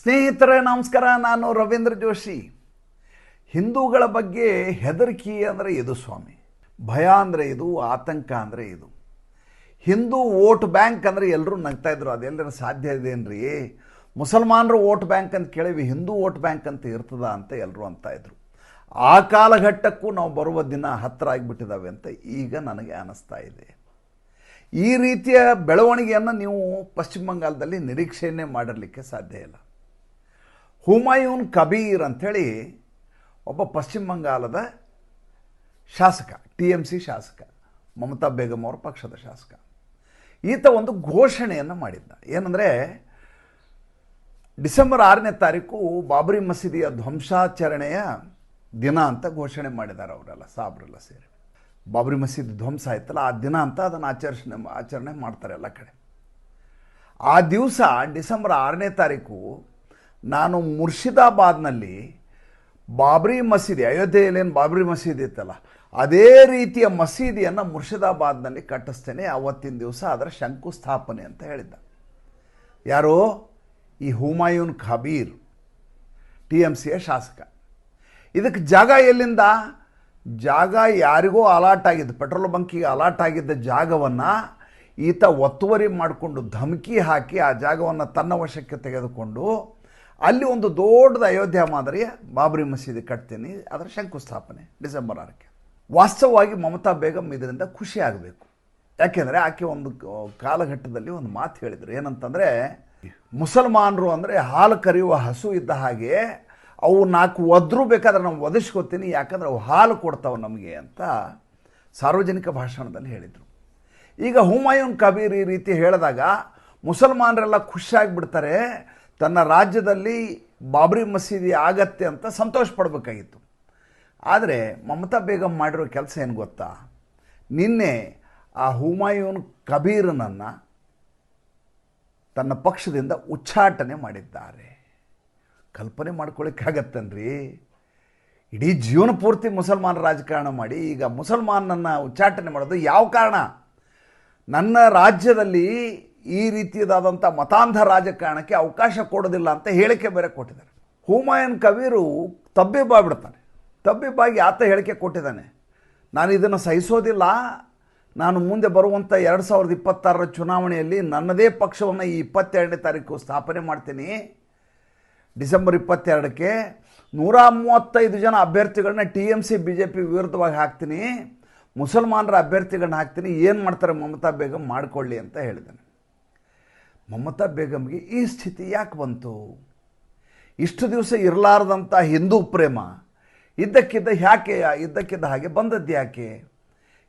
ಸ್ನೇಹಿತರೆ, ನಮಸ್ಕಾರ. ನಾನು ರವೀಂದ್ರ ಜೋಶಿ. ಹಿಂದೂಗಳ ಬಗ್ಗೆ ಹೆದರಿಕೆ ಅಂದರೆ ಇದು ಸ್ವಾಮಿ. ಭಯ ಅಂದರೆ ಇದು, ಆತಂಕ ಅಂದರೆ ಇದು. ಹಿಂದೂ ವೋಟ್ ಬ್ಯಾಂಕ್ ಅಂದರೆ ಎಲ್ಲರೂ ನಗ್ತಾ ಇದ್ರು. ಅದೆಲ್ಲರ ಸಾಧ್ಯ ಇದೇನ್ರಿ? ಮುಸಲ್ಮಾನರು ವೋಟ್ ಬ್ಯಾಂಕ್ ಅಂತ ಕೇಳಿವಿ, ಹಿಂದೂ ವೋಟ್ ಬ್ಯಾಂಕ್ ಅಂತ ಇರ್ತದ ಅಂತ ಎಲ್ಲರೂ ಅಂತ ಇದ್ರು. ಆ ಕಾಲಘಟ್ಟಕ್ಕೂ ನಾವು ಬರುವ ದಿನ ಹತ್ತಿರ ಆಗಿಬಿಟ್ಟಿದ್ದಾವೆ ಅಂತ ಈಗ ನನಗೆ ಅನ್ನಿಸ್ತಾ ಇದೆ. ಈ ರೀತಿಯ ಬೆಳವಣಿಗೆಯನ್ನು ನೀವು ಪಶ್ಚಿಮ ಬಂಗಾಳದಲ್ಲಿ ನಿರೀಕ್ಷೆಯನ್ನೇ ಮಾಡಿರಲಿಕ್ಕೆ ಸಾಧ್ಯ ಇಲ್ಲ. ಹುಮಾಯೂನ್ ಕಬೀರ್ ಅಂಥೇಳಿ ಒಬ್ಬ ಪಶ್ಚಿಮ ಬಂಗಾಲದ ಶಾಸಕ, ಟಿ ಎಂ ಸಿ ಶಾಸಕ, ಮಮತಾ ಬೇಗಂ ಅವರ ಪಕ್ಷದ ಶಾಸಕ. ಈತ ಒಂದು ಘೋಷಣೆಯನ್ನು ಮಾಡಿದ್ದ. ಏನಂದರೆ, ಡಿಸೆಂಬರ್ ಆರನೇ ತಾರೀಕು ಬಾಬರಿ ಮಸೀದಿಯ ಧ್ವಂಸಾಚರಣೆಯ ದಿನ ಅಂತ ಘೋಷಣೆ ಮಾಡಿದ್ದಾರೆ ಅವರೆಲ್ಲ, ಸಾಬ್ರೆಲ್ಲ ಸೇರಿ. ಬಾಬರಿ ಮಸೀದಿ ಧ್ವಂಸ ಆಯ್ತಲ್ಲ, ಆ ದಿನ ಅಂತ ಅದನ್ನು ಆಚರಿಸಣೆ ಆಚರಣೆ ಮಾಡ್ತಾರೆ ಎಲ್ಲ ಕಡೆ. ಆ ದಿವಸ ಡಿಸೆಂಬರ್ ಆರನೇ ತಾರೀಕು ನಾನು ಮುರ್ಷಿದಾಬಾದ್ನಲ್ಲಿ ಬಾಬ್ರಿ ಮಸೀದಿ, ಅಯೋಧ್ಯೆಯಲ್ಲೇನು ಬಾಬ್ರಿ ಮಸೀದಿ ಇತ್ತಲ್ಲ, ಅದೇ ರೀತಿಯ ಮಸೀದಿಯನ್ನು ಮುರ್ಷಿದಾಬಾದ್ನಲ್ಲಿ ಕಟ್ಟಿಸ್ತೇನೆ. ಅವತ್ತಿನ ದಿವಸ ಅದರ ಶಂಕುಸ್ಥಾಪನೆ ಅಂತ ಹೇಳಿದ್ದ. ಯಾರು? ಈ ಹುಮಾಯೂನ್ ಖಬೀರ್, ಟಿ ಎಂ ಸಿಯ ಶಾಸಕ. ಇದಕ್ಕೆ ಜಾಗ ಎಲ್ಲಿಂದ? ಜಾಗ ಯಾರಿಗೋ ಅಲಾಟ್ ಆಗಿದ್ದು ಪೆಟ್ರೋಲ್ ಬಂಕಿಗೆ ಅಲಾಟ್ ಆಗಿದ್ದ ಜಾಗವನ್ನು ಈತ ಒತ್ತುವರಿ ಮಾಡಿಕೊಂಡು ಧಮಕಿ ಹಾಕಿ ಆ ಜಾಗವನ್ನು ತನ್ನ ವಶಕ್ಕೆ ತೆಗೆದುಕೊಂಡು ಅಲ್ಲಿ ಒಂದು ದೊಡ್ಡದ ಅಯೋಧ್ಯ ಮಾದರಿಯ ಬಾಬರಿ ಮಸೀದಿ ಕಟ್ತೀನಿ, ಅದರ ಶಂಕುಸ್ಥಾಪನೆ, ಡಿಸೆಂಬರ್ ಆರಕ್ಕೆ. ವಾಸ್ತವವಾಗಿ ಮಮತಾ ಬೇಗಂ ಇದರಿಂದ ಖುಷಿ ಆಗಬೇಕು. ಯಾಕೆಂದರೆ ಆಕೆ ಒಂದು ಕಾಲಘಟ್ಟದಲ್ಲಿ ಒಂದು ಮಾತು ಹೇಳಿದರು. ಏನಂತಂದರೆ, ಮುಸಲ್ಮಾನರು ಅಂದರೆ ಹಾಲು ಕರೆಯುವ ಹಸು ಇದ್ದ ಹಾಗೆ, ಅವು ನಾಲ್ಕು ಒದ್ರು ಬೇಕಾದ್ರೆ ನಾವು ಒದಿಸ್ಕೋತೀನಿ ಯಾಕಂದ್ರೆ ಅವು ಹಾಲು ಕೊಡ್ತಾವೆ ನಮಗೆ ಅಂತ ಸಾರ್ವಜನಿಕ ಭಾಷಣದಲ್ಲಿ ಹೇಳಿದರು. ಈಗ ಹುಮಾಯೂನ್ ಕಬೀರ್ ಈ ರೀತಿ ಹೇಳಿದಾಗ ಮುಸಲ್ಮಾನರೆಲ್ಲ ಖುಷಿಯಾಗಿಬಿಡ್ತಾರೆ ತನ್ನ ರಾಜ್ಯದಲ್ಲಿ ಬಾಬ್ರಿ ಮಸೀದಿ ಆಗತ್ತೆ ಅಂತ ಸಂತೋಷ ಪಡಬೇಕಾಗಿತ್ತು. ಆದರೆ ಮಮತಾ ಬೇಗಂ ಮಾಡಿರೋ ಕೆಲಸ ಏನು ಗೊತ್ತಾ? ನಿನ್ನೆ ಆ ಹುಮಾಯೂನ್ ಕಬೀರನನ್ನು ತನ್ನ ಪಕ್ಷದಿಂದ ಉಚ್ಚಾಟನೆ ಮಾಡಿದ್ದಾರೆ. ಕಲ್ಪನೆ ಮಾಡ್ಕೊಳ್ಳಿಕ್ಕಾಗತ್ತನ್ರಿ? ಇಡೀ ಜೀವನ ಪೂರ್ತಿ ಮುಸಲ್ಮಾನ ರಾಜಕಾರಣ ಮಾಡಿ ಈಗ ಮುಸಲ್ಮಾನನ್ನು ಉಚ್ಚಾಟನೆ ಮಾಡೋದು ಯಾವ ಕಾರಣ? ನನ್ನ ರಾಜ್ಯದಲ್ಲಿ ಈ ರೀತಿಯದಾದಂಥ ಮತಾಂಧ ರಾಜಕಾರಣಕ್ಕೆ ಅವಕಾಶ ಕೊಡೋದಿಲ್ಲ ಅಂತ ಹೇಳಿಕೆ ಬೇರೆ ಕೊಟ್ಟಿದ್ದಾರೆ. ಹುಮಾಯನ್ ಕಬೀರು ತಬ್ಬಿಬ್ಬಾಗ್ಬಿಡ್ತಾನೆ ತಬ್ಬಿಬ್ಬಾಗಿ ಆತ ಹೇಳಿಕೆ ಕೊಟ್ಟಿದ್ದಾನೆ. ನಾನು ಇದನ್ನು ಸಹಿಸೋದಿಲ್ಲ. ನಾನು ಮುಂದೆ ಬರುವಂಥ ಎರಡು ಸಾವಿರದ ಇಪ್ಪತ್ತಾರರ ಚುನಾವಣೆಯಲ್ಲಿ ನನ್ನದೇ ಪಕ್ಷವನ್ನು ಈ ಇಪ್ಪತ್ತೆರಡನೇ ತಾರೀಕು ಸ್ಥಾಪನೆ ಮಾಡ್ತೀನಿ. ಡಿಸೆಂಬರ್ ಇಪ್ಪತ್ತೆರಡಕ್ಕೆ ನೂರ ಮೂವತ್ತೈದು ಜನ ಅಭ್ಯರ್ಥಿಗಳನ್ನ T M C, B J P ವಿರುದ್ಧವಾಗಿ ಹಾಕ್ತೀನಿ. ಮುಸಲ್ಮಾನರ ಅಭ್ಯರ್ಥಿಗಳನ್ನ ಹಾಕ್ತೀನಿ. ಏನು ಮಾಡ್ತಾರೆ ಮಮತಾ ಬೇಗಂ? ಮಾಡಿಕೊಳ್ಳಿ ಅಂತ ಹೇಳಿದ್ದಾನೆ. ಮಮತಾ ಬೇಗಮ್ಗೆ ಈ ಸ್ಥಿತಿ ಯಾಕೆ ಬಂತು? ಇಷ್ಟು ದಿವಸ ಇರಲಾರ್ದಂಥ ಹಿಂದೂ ಪ್ರೇಮ ಇದ್ದಕ್ಕಿದ್ದ ಯಾಕೆ ಇದ್ದಕ್ಕಿದ್ದ ಹಾಗೆ ಬಂದದ್ದು ಯಾಕೆ?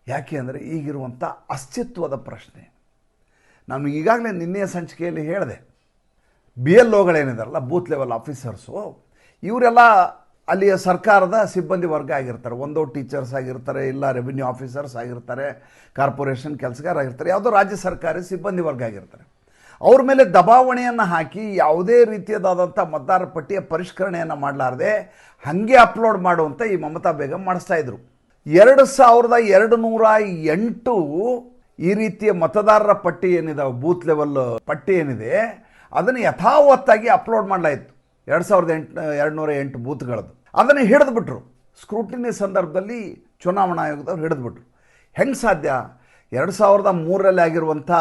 ಯಾಕೆ ಅಂದರೆ ಈಗಿರುವಂಥ ಅಸ್ತಿತ್ವದ ಪ್ರಶ್ನೆ. ನಾನು ಈಗಾಗಲೇ ನಿನ್ನೆಯ ಸಂಚಿಕೆಯಲ್ಲಿ ಹೇಳಿದೆ. ಬಿ ಎಲ್ ಓಗಳೇನಿದಾರಲ್ಲ ಬೂತ್ ಲೆವೆಲ್ ಆಫೀಸರ್ಸು, ಇವರೆಲ್ಲ ಅಲ್ಲಿಯ ಸರ್ಕಾರದ ಸಿಬ್ಬಂದಿ ವರ್ಗ ಆಗಿರ್ತಾರೆ. ಒಂದೋ ಟೀಚರ್ಸ್ ಆಗಿರ್ತಾರೆ, ಇಲ್ಲ ರೆವಿನ್ಯೂ ಆಫೀಸರ್ಸ್ ಆಗಿರ್ತಾರೆ, ಕಾರ್ಪೊರೇಷನ್ ಕೆಲಸಗಾರ ಆಗಿರ್ತಾರೆ, ಯಾವುದೋ ರಾಜ್ಯ ಸರ್ಕಾರಿ ಸಿಬ್ಬಂದಿ ವರ್ಗ ಆಗಿರ್ತಾರೆ. ಅವ್ರ ಮೇಲೆ ದಬಾವಣೆಯನ್ನು ಹಾಕಿ ಯಾವುದೇ ರೀತಿಯದಾದಂಥ ಮತದಾರ ಪಟ್ಟಿಯ ಪರಿಷ್ಕರಣೆಯನ್ನು ಮಾಡಲಾರ್ದೆ ಹಾಗೆ ಅಪ್ಲೋಡ್ ಮಾಡುವಂಥ ಈ ಮಮತಾ ಬೇಗಂ ಮಾಡಿಸ್ತಾ ಇದ್ರು. ಎರಡು ಸಾವಿರದ ಎರಡು ನೂರ ಎಂಟು ಈ ರೀತಿಯ ಮತದಾರರ ಪಟ್ಟಿ ಏನಿದೆ, ಬೂತ್ ಲೆವೆಲ್ ಪಟ್ಟಿ ಏನಿದೆ, ಅದನ್ನು ಯಥಾವತ್ತಾಗಿ ಅಪ್ಲೋಡ್ ಮಾಡಲಾಯಿತು. ಎರಡು ಸಾವಿರದ ಎಂಟು ಎರಡು ನೂರ ಎಂಟು ಬೂತ್ಗಳದ್ದು. ಅದನ್ನು ಹಿಡಿದ್ಬಿಟ್ರು. ಸ್ಕ್ರೂಟಿನಿ ಸಂದರ್ಭದಲ್ಲಿ ಚುನಾವಣಾ ಆಯೋಗದವ್ರು ಹಿಡಿದ್ಬಿಟ್ರು. ಹೆಂಗೆ ಸಾಧ್ಯ? ಎರಡು ಸಾವಿರದ ಮೂರರಲ್ಲಿ ಆಗಿರುವಂಥ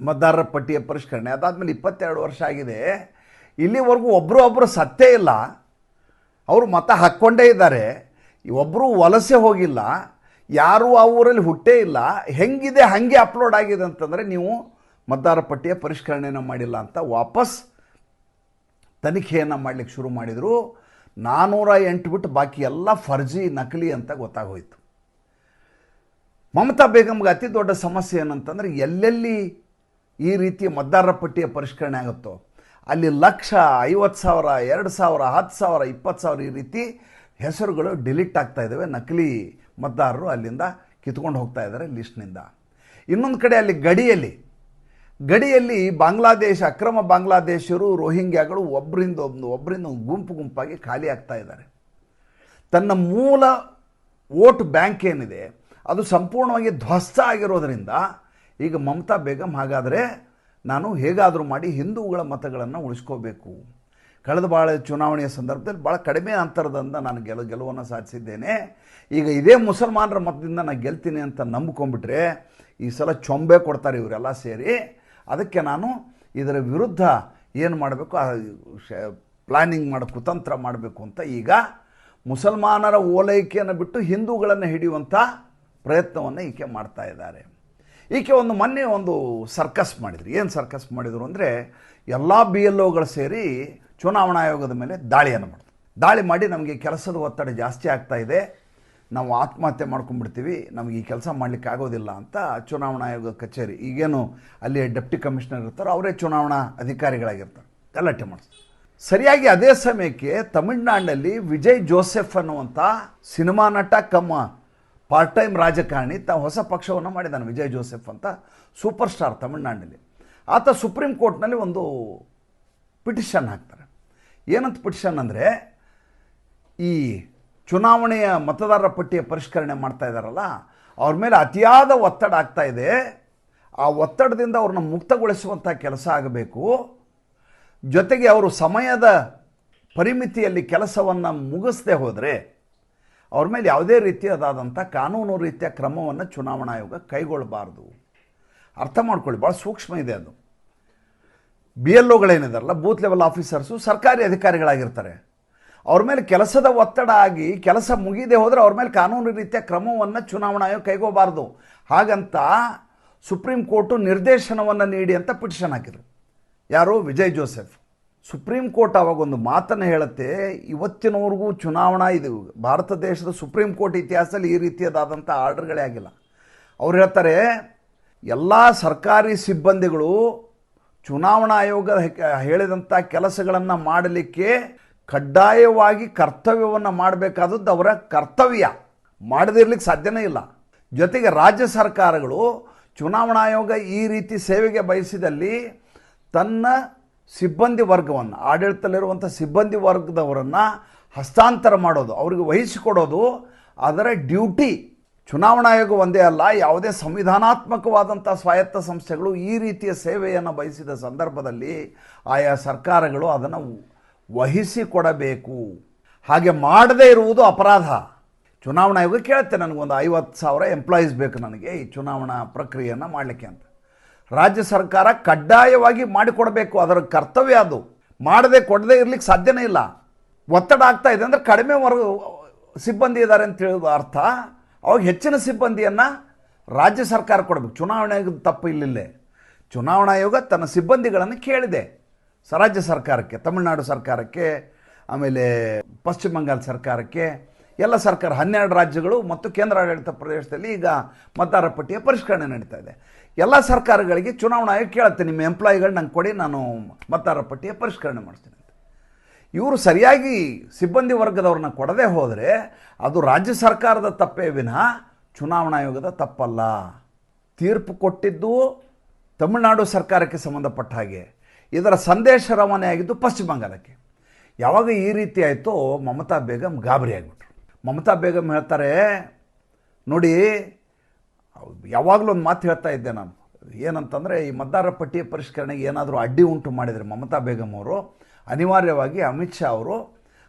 ಮತದಾರರ ಪಟ್ಟಿಯ ಪರಿಷ್ಕರಣೆ. ಅದಾದಮೇಲೆ ಇಪ್ಪತ್ತೆರಡು ವರ್ಷ ಆಗಿದೆ. ಇಲ್ಲಿವರೆಗೂ ಒಬ್ಬರು ಒಬ್ಬರು ಸತ್ತೇ ಇಲ್ಲ. ಅವರು ಮತ ಹಾಕ್ಕೊಂಡೇ ಇದ್ದಾರೆ. ಒಬ್ಬರು ವಲಸೆ ಹೋಗಿಲ್ಲ. ಯಾರೂ ಆ ಊರಲ್ಲಿ ಹುಟ್ಟೇ ಇಲ್ಲ. ಹೆಂಗಿದೆ, ಹಾಗೆ ಅಪ್ಲೋಡ್ ಆಗಿದೆ ಅಂತಂದರೆ ನೀವು ಮತದಾರ ಪಟ್ಟಿಯ ಪರಿಷ್ಕರಣೆಯನ್ನು ಮಾಡಿಲ್ಲ ಅಂತ ವಾಪಸ್ ತನಿಖೆಯನ್ನು ಮಾಡಲಿಕ್ಕೆ ಶುರು ಮಾಡಿದರು. ನಾನ್ನೂರ ಎಂಟು ಬಿಟ್ಟು ಬಾಕಿ ಎಲ್ಲ ಫರ್ಜಿ, ನಕಲಿ ಅಂತ ಗೊತ್ತಾಗೋಯಿತು. ಮಮತಾ ಬೇಗಮ್ಗೆ ಅತಿ ದೊಡ್ಡ ಸಮಸ್ಯೆ ಏನಂತಂದರೆ ಎಲ್ಲೆಲ್ಲಿ ಈ ರೀತಿ ಮತದಾರರ ಪಟ್ಟಿಯ ಪರಿಷ್ಕರಣೆ ಆಗುತ್ತೋ? ಅಲ್ಲಿ ಲಕ್ಷ ಐವತ್ತು ಸಾವಿರ, ಎರಡು ಸಾವಿರ, ಹತ್ತು ಸಾವಿರ, ಇಪ್ಪತ್ತು ಸಾವಿರ ಈ ರೀತಿ ಹೆಸರುಗಳು ಡಿಲೀಟ್ ಆಗ್ತಾ ಇದ್ದಾವೆ. ನಕಲಿ ಮತದಾರರು ಅಲ್ಲಿಂದ ಕಿತ್ಕೊಂಡು ಹೋಗ್ತಾ ಇದ್ದಾರೆ ಲಿಸ್ಟ್ನಿಂದ. ಇನ್ನೊಂದು ಕಡೆ ಅಲ್ಲಿ ಗಡಿಯಲ್ಲಿ ಗಡಿಯಲ್ಲಿ ಬಾಂಗ್ಲಾದೇಶ, ಅಕ್ರಮ ಬಾಂಗ್ಲಾದೇಶರು, ರೋಹಿಂಗ್ಯಾಗಳು ಒಬ್ಬರಿಂದ ಒಂದು ಒಬ್ಬರಿಂದ ಒಂದು ಗುಂಪು ಗುಂಪಾಗಿ ಖಾಲಿ ಆಗ್ತಾ ಇದ್ದಾರೆ. ತನ್ನ ಮೂಲ ವೋಟ್ ಬ್ಯಾಂಕ್ ಏನಿದೆ, ಅದು ಸಂಪೂರ್ಣವಾಗಿ ಧ್ವಸ್ತ ಆಗಿರೋದ್ರಿಂದ ಈಗ ಮಮತಾ ಬೇಗಂ ಹಾಗಾದರೆ ನಾನು ಹೇಗಾದರೂ ಮಾಡಿ ಹಿಂದೂಗಳ ಮತಗಳನ್ನು ಉಳಿಸ್ಕೋಬೇಕು. ಕಳೆದ ಭಾಳ ಚುನಾವಣೆಯ ಸಂದರ್ಭದಲ್ಲಿ ಭಾಳ ಕಡಿಮೆ ಅಂತರದಿಂದ ನಾನು ಗೆಲ, ಗೆಲುವನ್ನು ಸಾಧಿಸಿದ್ದೇನೆ. ಈಗ ಇದೇ ಮುಸಲ್ಮಾನರ ಮತದಿಂದ ನಾನು ಗೆಲ್ತೀನಿ ಅಂತ ನಂಬ್ಕೊಂಡ್ಬಿಟ್ರೆ ಈ ಸಲ ಚೊಂಬೆ ಕೊಡ್ತಾರೆ ಇವರೆಲ್ಲ ಸೇರಿ. ಅದಕ್ಕೆ ನಾನು ಇದರ ವಿರುದ್ಧ ಏನು ಮಾಡಬೇಕು ಪ್ಲ್ಯಾನಿಂಗ್ ಮಾಡಿ, ಕುತಂತ್ರ ಮಾಡಬೇಕು ಅಂತ ಈಗ ಮುಸಲ್ಮಾನರ ಓಲೈಕೆಯನ್ನು ಬಿಟ್ಟು ಹಿಂದೂಗಳನ್ನು ಹಿಡಿಯುವಂಥ ಪ್ರಯತ್ನವನ್ನು ಈಕೆ ಮಾಡ್ತಾ ಇದ್ದಾರೆ. ಈಕೆ ಒಂದು ಮೊನ್ನೆ ಒಂದು ಸರ್ಕಸ್ ಮಾಡಿದ್ರು. ಏನು ಸರ್ಕಸ್ ಮಾಡಿದರು ಅಂದರೆ ಎಲ್ಲ ಬಿ ಎಲ್ ಒಗಳು ಸೇರಿ ಚುನಾವಣಾ ಆಯೋಗದ ಮೇಲೆ ದಾಳಿಯನ್ನು ಮಾಡಿದ್ರು ದಾಳಿ ಮಾಡಿ ನಮಗೆ ಕೆಲಸದ ಒತ್ತಡ ಜಾಸ್ತಿ ಆಗ್ತಾ ಇದೆ. ನಾವು ಆತ್ಮಹತ್ಯೆ ಮಾಡ್ಕೊಂಡ್ಬಿಡ್ತೀವಿ. ನಮಗೆ ಈ ಕೆಲಸ ಮಾಡಲಿಕ್ಕೆ ಆಗೋದಿಲ್ಲ ಅಂತ ಚುನಾವಣಾ ಆಯೋಗ ಕಚೇರಿ, ಈಗೇನು ಅಲ್ಲಿ ಡೆಪ್ಟಿ ಕಮಿಷನರ್ ಇರ್ತಾರೋ ಅವರೇ ಚುನಾವಣಾ ಅಧಿಕಾರಿಗಳಾಗಿರ್ತಾರೆ. ಗಲಾಟೆ ಮಾಡಿಸ್ತಾರೆ ಸರಿಯಾಗಿ ಅದೇ ಸಮಯಕ್ಕೆ ತಮಿಳ್ನಾಡಿನಲ್ಲಿ ವಿಜಯ್ ಜೋಸೆಫ್ ಅನ್ನುವಂಥ ಸಿನಿಮಾ ನಟ ಕಮ್ಮ ಪಾರ್ಟ್ ಟೈಮ್ ರಾಜಕಾರಣಿ ತ ಹೊಸ ಪಕ್ಷವನ್ನು ಮಾಡಿದ್ದಾನೆ ವಿಜಯ್ ಜೋಸೆಫ್ ಅಂತ, ಸೂಪರ್ ಸ್ಟಾರ್ ತಮಿಳ್ನಾಡಿನಲ್ಲಿ ಆತ ಸುಪ್ರೀಂ ಕೋರ್ಟ್ನಲ್ಲಿ ಒಂದು ಪಿಟಿಷನ್ ಹಾಕ್ತಾರೆ. ಏನಂತ ಪಿಟಿಷನ್ ಅಂದರೆ, ಈ ಚುನಾವಣೆಯ ಮತದಾರರ ಪಟ್ಟಿಯ ಪರಿಷ್ಕರಣೆ ಮಾಡ್ತಾ ಇದ್ದಾರಲ್ಲ ಅವ್ರ ಮೇಲೆ ಅತಿಯಾದ ಒತ್ತಡ ಆಗ್ತಾ ಇದೆ. ಆ ಒತ್ತಡದಿಂದ ಅವ್ರನ್ನ ಮುಕ್ತಗೊಳಿಸುವಂಥ ಕೆಲಸ ಆಗಬೇಕು. ಜೊತೆಗೆ ಅವರು ಸಮಯದ ಪರಿಮಿತಿಯಲ್ಲಿ ಕೆಲಸವನ್ನು ಮುಗಿಸದೆ ಹೋದರೆ ಅವ್ರ ಮೇಲೆ ಯಾವುದೇ ರೀತಿಯಾದಂಥ ಕಾನೂನು ರೀತಿಯ ಕ್ರಮವನ್ನು ಚುನಾವಣಾ ಆಯೋಗ ಕೈಗೊಳ್ಳಬಾರ್ದು. ಅರ್ಥ ಮಾಡ್ಕೊಳ್ಳಿ ಭಾಳ ಸೂಕ್ಷ್ಮ ಇದೆ ಅದು. ಬಿ ಎಲ್ ಒಗಳೇನಿದಾರಲ್ಲ, ಬೂತ್ ಲೆವೆಲ್ ಆಫೀಸರ್ಸು ಸರ್ಕಾರಿ ಅಧಿಕಾರಿಗಳಾಗಿರ್ತಾರೆ. ಅವ್ರ ಮೇಲೆ ಕೆಲಸದ ಒತ್ತಡ ಆಗಿ, ಕೆಲಸ ಮುಗಿದೇ ಹೋದರೆ ಅವ್ರ ಮೇಲೆ ಕಾನೂನು ರೀತಿಯ ಕ್ರಮವನ್ನು ಚುನಾವಣಾ ಆಯೋಗ ಕೈಗೋಬಾರ್ದು ಹಾಗಂತ ಸುಪ್ರೀಂ ಕೋರ್ಟು ನಿರ್ದೇಶನವನ್ನು ನೀಡಿ ಅಂತ ಪಿಟಿಷನ್ ಹಾಕಿದರು. ಯಾರು? ವಿಜಯ್ ಜೋಸೆಫ್. ಸುಪ್ರೀಂ ಕೋರ್ಟ್ ಅವಾಗ ಒಂದು ಮಾತನ್ನು ಹೇಳುತ್ತೆ, ಇವತ್ತಿನವರೆಗೂ ಚುನಾವಣಾ ಇದು ಭಾರತ ದೇಶದ ಸುಪ್ರೀಂ ಕೋರ್ಟ್ ಇತಿಹಾಸದಲ್ಲಿ ಈ ರೀತಿಯದಾದಂಥ ಆರ್ಡರ್ಗಳೇ ಆಗಿಲ್ಲ. ಅವ್ರು ಹೇಳ್ತಾರೆ, ಎಲ್ಲ ಸರ್ಕಾರಿ ಸಿಬ್ಬಂದಿಗಳು ಚುನಾವಣಾ ಆಯೋಗ ಹೇಳಿದಂಥ ಕೆಲಸಗಳನ್ನು ಮಾಡಲಿಕ್ಕೆ ಕಡ್ಡಾಯವಾಗಿ ಕರ್ತವ್ಯವನ್ನು ಮಾಡಬೇಕಾದದ್ದು ಅವರ ಕರ್ತವ್ಯ. ಮಾಡದಿರ್ಲಿಕ್ಕೆ ಸಾಧ್ಯನೇ ಇಲ್ಲ. ಜೊತೆಗೆ ರಾಜ್ಯ ಸರ್ಕಾರಗಳು ಚುನಾವಣಾ ಆಯೋಗ ಈ ರೀತಿ ಸೇವೆಗೆ ಬಯಸಿದಲ್ಲಿ ತನ್ನ ಸಿಬ್ಬಂದಿ ವರ್ಗವನ್ನು ಆಡಳಿತದಲ್ಲಿರುವಂಥ ಸಿಬ್ಬಂದಿ ವರ್ಗದವರನ್ನು ಹಸ್ತಾಂತರ ಮಾಡೋದು, ಅವರಿಗೆ ವಹಿಸಿಕೊಡೋದು, ಅದರ ಡ್ಯೂಟಿ ಚುನಾವಣಾ ಆಯೋಗ ಒಂದೇ ಅಲ್ಲ, ಯಾವುದೇ ಸಂವಿಧಾನಾತ್ಮಕವಾದಂಥ ಸ್ವಾಯತ್ತ ಸಂಸ್ಥೆಗಳು ಈ ರೀತಿಯ ಸೇವೆಯನ್ನು ಬಯಸಿದ ಸಂದರ್ಭದಲ್ಲಿ ಆಯಾ ಸರ್ಕಾರಗಳು ಅದನ್ನು ವಹಿಸಿಕೊಡಬೇಕು. ಹಾಗೆ ಮಾಡದೇ ಇರುವುದು ಅಪರಾಧ. ಚುನಾವಣಾ ಆಯೋಗ ಕೇಳುತ್ತೆ, ನನಗೊಂದು ಐವತ್ತು ಸಾವಿರ ಎಂಪ್ಲಾಯೀಸ್ ಬೇಕು ನನಗೆ ಈ ಚುನಾವಣಾ ಪ್ರಕ್ರಿಯೆಯನ್ನು ಮಾಡಲಿಕ್ಕೆ ಅಂತ. ರಾಜ್ಯ ಸರ್ಕಾರ ಕಡ್ಡಾಯವಾಗಿ ಮಾಡಿಕೊಡಬೇಕು. ಅದರ ಕರ್ತವ್ಯ ಅದು. ಮಾಡದೆ ಕೊಡದೇ ಇರಲಿಕ್ಕೆ ಸಾಧ್ಯನೇ ಇಲ್ಲ. ಒತ್ತಡ ಆಗ್ತಾ ಇದೆ ಅಂದರೆ ಕಡಿಮೆ ವರ್ಗ ಸಿಬ್ಬಂದಿ ಇದ್ದಾರೆ ಅಂತ ಹೇಳೋದು ಅರ್ಥ. ಅವಾಗ ಹೆಚ್ಚಿನ ಸಿಬ್ಬಂದಿಯನ್ನು ರಾಜ್ಯ ಸರ್ಕಾರ ಕೊಡಬೇಕು. ಚುನಾವಣೆ ತಪ್ಪು ಇಲ್ಲಿಲ್ಲೇ. ಚುನಾವಣಾ ಆಯೋಗ ತನ್ನ ಸಿಬ್ಬಂದಿಗಳನ್ನು ಕೇಳಿದೆ. ರಾಜ್ಯ ಸರ್ಕಾರಕ್ಕೆ, ತಮಿಳುನಾಡು ಸರ್ಕಾರಕ್ಕೆ, ಆಮೇಲೆ ಪಶ್ಚಿಮ ಬಂಗಾಳ ಸರ್ಕಾರಕ್ಕೆ, ಎಲ್ಲ ಸರ್ಕಾರ ಹನ್ನೆರಡು ರಾಜ್ಯಗಳು ಮತ್ತು ಕೇಂದ್ರಾಡಳಿತ ಪ್ರದೇಶದಲ್ಲಿ ಈಗ ಮತದಾರ ಪಟ್ಟಿಯ ಪರಿಷ್ಕರಣೆ ನಡೀತಾ ಇದೆ. ಎಲ್ಲ ಸರ್ಕಾರಗಳಿಗೆ ಚುನಾವಣಾ ಆಯೋಗ ಕೇಳುತ್ತೆ. ನಿಮ್ಮ ಎಂಪ್ಲಾಯಿಗಳು ನಂಗೆ ಕೊಡಿ, ನಾನು ಮತದಾರರ ಪಟ್ಟಿಯ ಪರಿಷ್ಕರಣೆ ಮಾಡ್ತೀನಿ ಅಂತ. ಇವರು ಸರಿಯಾಗಿ ಸಿಬ್ಬಂದಿ ವರ್ಗದವ್ರನ್ನ ಕೊಡದೇ ಹೋದರೆ ಅದು ರಾಜ್ಯ ಸರ್ಕಾರದ ತಪ್ಪೇ ವಿನಃ ಚುನಾವಣಾ ಆಯೋಗದ ತಪ್ಪಲ್ಲ. ತೀರ್ಪು ಕೊಟ್ಟಿದ್ದು ತಮಿಳುನಾಡು ಸರ್ಕಾರಕ್ಕೆ ಸಂಬಂಧಪಟ್ಟ ಹಾಗೆ. ಇದರ ಸಂದೇಶ ರವಾನೆ ಆಗಿದ್ದು ಪಶ್ಚಿಮ ಬಂಗಾಳಕ್ಕೆ. ಯಾವಾಗ ಈ ರೀತಿ ಆಯಿತೋ ಮಮತಾ ಬೇಗಂ ಗಾಬರಿ ಆಗಿಬಿಟ್ರು. ಮಮತಾ ಬೇಗಂ ಹೇಳ್ತಾರೆ, ನೋಡಿ ಯಾವಾಗಲೂ ಒಂದು ಮಾತು ಹೇಳ್ತಾ ಇದ್ದೆ ನಾನು. ಏನಂತಂದರೆ, ಈ ಮತದಾರರ ಪಟ್ಟಿಯ ಪರಿಷ್ಕರಣೆಗೆ ಏನಾದರೂ ಅಡ್ಡಿ ಉಂಟು ಮಾಡಿದರೆ ಮಮತಾ ಬೇಗಂ ಅವರು, ಅನಿವಾರ್ಯವಾಗಿ ಅಮಿತ್ ಶಾ ಅವರು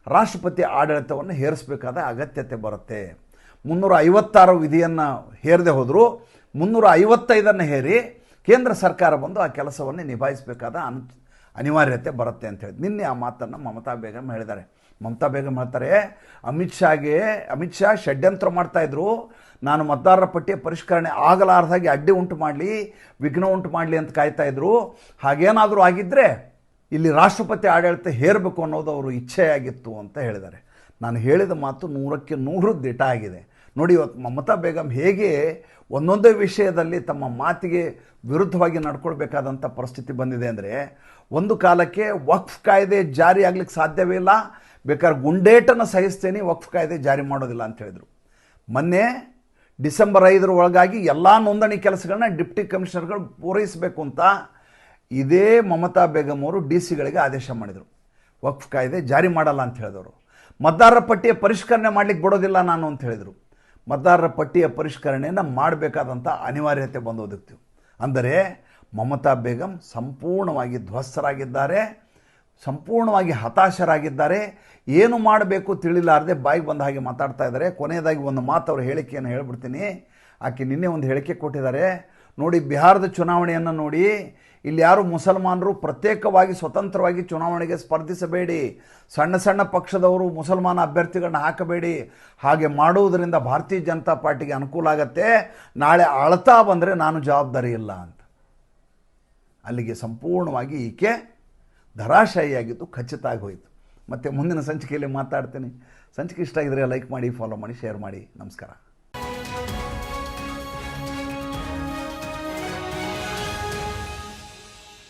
ರಾಷ್ಟ್ರಪತಿ ಆಡಳಿತವನ್ನು ಹೇರಿಸಬೇಕಾದ ಅಗತ್ಯತೆ ಬರುತ್ತೆ. ಮುನ್ನೂರ ಐವತ್ತಾರು ವಿಧಿಯನ್ನು ಹೇರದೆ ಹೋದರೂ ಮುನ್ನೂರ ಐವತ್ತೈದನ್ನು ಹೇರಿ ಕೇಂದ್ರ ಸರ್ಕಾರ ಬಂದು ಆ ಕೆಲಸವನ್ನು ನಿಭಾಯಿಸಬೇಕಾದ ಅನ್ ಅನಿವಾರ್ಯತೆ ಬರುತ್ತೆ ಅಂತ ಹೇಳಿ ನಿನ್ನೆ ಆ ಮಾತನ್ನು ಮಮತಾ ಬೇಗಂ ಹೇಳಿದ್ದಾರೆ. ಮಮತಾ ಬೇಗಂ ಹೇಳ್ತಾರೆ, ಅಮಿತ್ ಶಾಗೆ, ಅಮಿತ್ ಶಾ ಷಡ್ಯಂತ್ರ ಮಾಡ್ತಾಯಿದ್ರು ನಾನು ಮತದಾರರ ಪಟ್ಟಿಯ ಪರಿಷ್ಕರಣೆ ಆಗಲಾರ್ದಾಗಿ ಅಡ್ಡಿ ಉಂಟು ಮಾಡಲಿ, ವಿಘ್ನ ಉಂಟು ಮಾಡಲಿ ಅಂತ ಕಾಯ್ತಾ ಇದ್ರು. ಹಾಗೇನಾದರೂ ಆಗಿದ್ದರೆ ಇಲ್ಲಿ ರಾಷ್ಟ್ರಪತಿ ಆಡಳಿತ ಹೇರಬೇಕು ಅನ್ನೋದು ಅವರು ಇಚ್ಛೆಯಾಗಿತ್ತು ಅಂತ ಹೇಳಿದ್ದಾರೆ. ನಾನು ಹೇಳಿದ ಮಾತು ನೂರಕ್ಕೆ ನೂರು ದಿಟ ಆಗಿದೆ. ನೋಡಿ, ಇವತ್ತು ಮಮತಾ ಬೇಗಂ ಹೇಗೆ ಒಂದೊಂದೇ ವಿಷಯದಲ್ಲಿ ತಮ್ಮ ಮಾತಿಗೆ ವಿರುದ್ಧವಾಗಿ ನಡ್ಕೊಳ್ಬೇಕಾದಂಥ ಪರಿಸ್ಥಿತಿ ಬಂದಿದೆ ಅಂದರೆ, ಒಂದು ಕಾಲಕ್ಕೆ ವಕ್ಫ್ ಕಾಯ್ದೆ ಜಾರಿ ಆಗ್ಲಿಕ್ಕೆ ಸಾಧ್ಯವೇ ಇಲ್ಲ, ಬೇಕಾದ್ರೆ ಗುಂಡೇಟನ್ನು ಸಹಿಸ್ತೇನೆ ವಕ್ಫ್ ಕಾಯ್ದೆ ಜಾರಿ ಮಾಡೋದಿಲ್ಲ ಅಂತ ಹೇಳಿದರು. ಮೊನ್ನೆ ಡಿಸೆಂಬರ್ ಐದರ ಒಳಗಾಗಿ ಎಲ್ಲ ನೋಂದಣಿ ಕೆಲಸಗಳನ್ನ ಡಿಪ್ಟಿ ಕಮಿಷನರ್ಗಳು ಪೂರೈಸಬೇಕು ಅಂತ ಇದೇ ಮಮತಾ ಬೇಗಂ ಅವರು ಡಿ ಸಿಗಳಿಗೆ ಆದೇಶ ಮಾಡಿದರು. ವಕ್ಫ್ ಕಾಯ್ದೆ ಜಾರಿ ಮಾಡಲ್ಲ ಅಂತ ಹೇಳಿದವರು. ಮತದಾರರ ಪಟ್ಟಿಯ ಪರಿಷ್ಕರಣೆ ಮಾಡಲಿಕ್ಕೆ ಬಿಡೋದಿಲ್ಲ ನಾನು ಅಂತ ಹೇಳಿದರು. ಮತದಾರರ ಪಟ್ಟಿಯ ಪರಿಷ್ಕರಣೆಯನ್ನು ಮಾಡಬೇಕಾದಂಥ ಅನಿವಾರ್ಯತೆ ಬಂದು ಒದಗ್ತೀವಿ ಅಂದರೆ ಮಮತಾ ಬೇಗಂ ಸಂಪೂರ್ಣವಾಗಿ ಧ್ವಸ್ತರಾಗಿದ್ದಾರೆ, ಸಂಪೂರ್ಣವಾಗಿ ಹತಾಶರಾಗಿದ್ದಾರೆ. ಏನು ಮಾಡಬೇಕು ತಿಳಿಲಾರದೆ ಬಾಯಿಗೆ ಬಂದ ಹಾಗೆ ಮಾತಾಡ್ತಾ ಇದ್ದಾರೆ. ಕೊನೆಯದಾಗಿ ಒಂದು ಮಾತು ಅವ್ರ ಹೇಳಿಕೆಯನ್ನು ಹೇಳ್ಬಿಡ್ತೀನಿ. ಆಕೆ ನಿನ್ನೆ ಒಂದು ಹೇಳಿಕೆ ಕೊಟ್ಟಿದ್ದಾರೆ. ನೋಡಿ, ಬಿಹಾರದ ಚುನಾವಣೆಯನ್ನು ನೋಡಿ ಇಲ್ಲಿ ಯಾರು ಮುಸಲ್ಮಾನರು ಪ್ರತ್ಯೇಕವಾಗಿ ಸ್ವತಂತ್ರವಾಗಿ ಚುನಾವಣೆಗೆ ಸ್ಪರ್ಧಿಸಬೇಡಿ. ಸಣ್ಣ ಸಣ್ಣ ಪಕ್ಷದವರು ಮುಸಲ್ಮಾನ ಅಭ್ಯರ್ಥಿಗಳನ್ನ ಹಾಕಬೇಡಿ. ಹಾಗೆ ಮಾಡುವುದರಿಂದ ಭಾರತೀಯ ಜನತಾ ಪಾರ್ಟಿಗೆ ಅನುಕೂಲ ಆಗತ್ತೆ. ನಾಳೆ ಅಳ್ತಾ ಬಂದರೆ ನಾನು ಜವಾಬ್ದಾರಿ ಇಲ್ಲ ಅಂತ. ಅಲ್ಲಿಗೆ ಸಂಪೂರ್ಣವಾಗಿ ಈಕೆ ಧರಾಶಾಹಿಯಾಗಿದ್ದು ಖಚಿತ ಹೋಯಿತು. ಮತ್ತು ಮುಂದಿನ ಸಂಚಿಕೆಯಲ್ಲಿ ಮಾತಾಡ್ತೀನಿ. ಸಂಚಿಕೆ ಇಷ್ಟ ಆಗಿದ್ರೆ ಲೈಕ್ ಮಾಡಿ ಫಾಲೋ ಮಾಡಿ ಶೇರ್ ಮಾಡಿ. ನಮಸ್ಕಾರ.